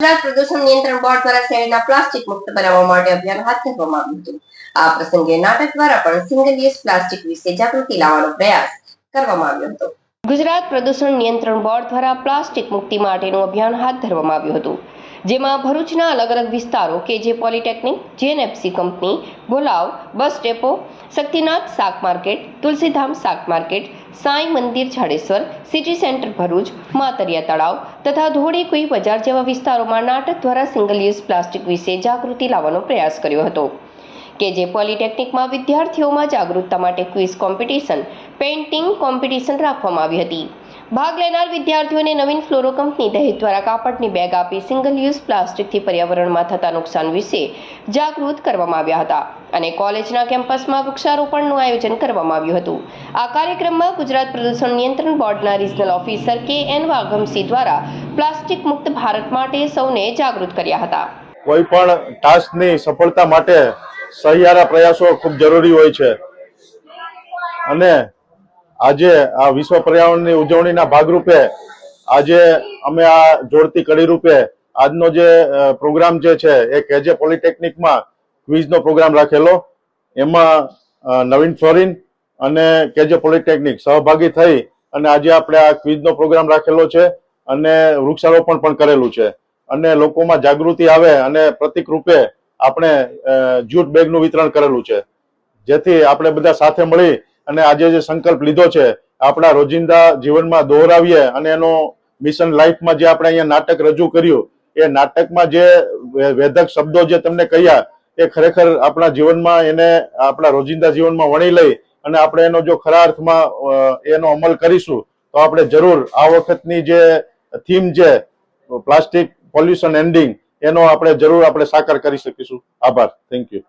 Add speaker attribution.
Speaker 1: ગુજરાત પ્રદૂષણ નિયંત્રણ બોર્ડ દ્વારા શહેરના પ્લાસ્ટિક મુક્ત બનાવવા માટે અભિયાન હાથ ધરવામાં આવ્યું હતું. આ પ્રસંગે નાટક દ્વારા પણ સિંગલ યુઝ પ્લાસ્ટિક વિશે જાગૃતિ લાવવાનો પ્રયાસ કરવામાં આવ્યો હતો. ગુજરાત પ્રદૂષણ નિયંત્રણ બોર્ડ દ્વારા પ્લાસ્ટિક મુક્તિ માટેનું અભિયાન હાથ ધરવામાં આવ્યું હતું. જેમાં ભરૂચના અલગ અલગ વિસ્તારો કે જે polytechnic, GNFC company Bholav bus depot, Shaktinath શાક માર્કેટ, તુલસીધામ શાક market, Sai Mandir Jhadeshwar, city centre Bharuch, Matariya Talav તથા ધોળી કુઈ બજાર જેવા વિસ્તારોમાં નાટક દ્વારા સિંગલ યુઝ પ્લાસ્ટિક વિશે જાગૃતિ લાવવાનો પ્રયાસ કર્યો હતો. કે જે પોલિટેકનિકમાં વિદ્યાર્થીઓમાં જાગૃતતા માટે ક્વિઝ કોમ્પિટિશન, પેઇન્ટિંગ કોમ્પિટિશન રાખવામાં આવી હતી. ભાગ લેનાર વિદ્યાર્થીઓને નવીન ફ્લોરો કંપની દહેજ દ્વારા કાપડની બેગ આપી સિંગલ યુઝ પ્લાસ્ટિકથી પર્યાવરણમાં થતા નુકસાન વિશે જાગૃત કરવામાં આવ્યા હતા અને કોલેજના કેમ્પસમાં વૃક્ષારોપણનું આયોજન કરવામાં આવ્યું હતું. આ કાર્યક્રમમાં ગુજરાત પ્રદૂષણ નિયંત્રણ બોર્ડના regional officer K N Vaghamsi દ્વારા પ્લાસ્ટિક મુક્ત ભારત માટે સૌને જાગૃત કર્યા હતા.
Speaker 2: કોઈ પણ ટાસ્કની સફળતા માટે સહિયારા પ્રયાસો ખૂબ જરૂરી હોય છે. અને આજે આ વિશ્વ પર્યાવરણની ઉજવણીના ભાગરૂપે આજે અમે આ જોડતી કડી રૂપે આજનો જે પ્રોગ્રામ જે છે એ કેજે પોલિટેકનિકમાં ક્વિઝનો પ્રોગ્રામ રાખેલો. એમાં નવીન ફ્લોરિન અને કેજે પોલિટેકનિક સહભાગી થઈ અને આજે આપણે આ ક્વિઝનો પ્રોગ્રામ રાખેલો છે અને વૃક્ષારોપણ પણ કરેલું છે. અને લોકોમાં જાગૃતિ આવે અને પ્રતિક રૂપે આપણે જૂટ જ્યુટ બેગનું વિતરણ કરેલું છે. જેથી આપણે બધા સાથે મળી અને આજે જે સંકલ્પ લીધો છે, આપણા રોજિંદા જીવનમાં દોહરાવીએ અને એનો મિશન લાઈફમાં જે આપણે અહીંયા નાટક રજૂ કર્યું, એ નાટકમાં જે વેધક શબ્દો જે તમને કહ્યા, એ ખરેખર આપણા જીવનમાં એને, આપણા રોજિંદા જીવનમાં વણી લઈ અને આપણે એનો જો ખરા અર્થમાં એનો અમલ કરીશું, તો આપણે જરૂર આ વખતની જે થીમ છે, પ્લાસ્ટિક પોલ્યુશન એન્ડિંગ એનો આપણે જરૂર આપણે સાકાર કરી શકીશું. આભાર. Thank you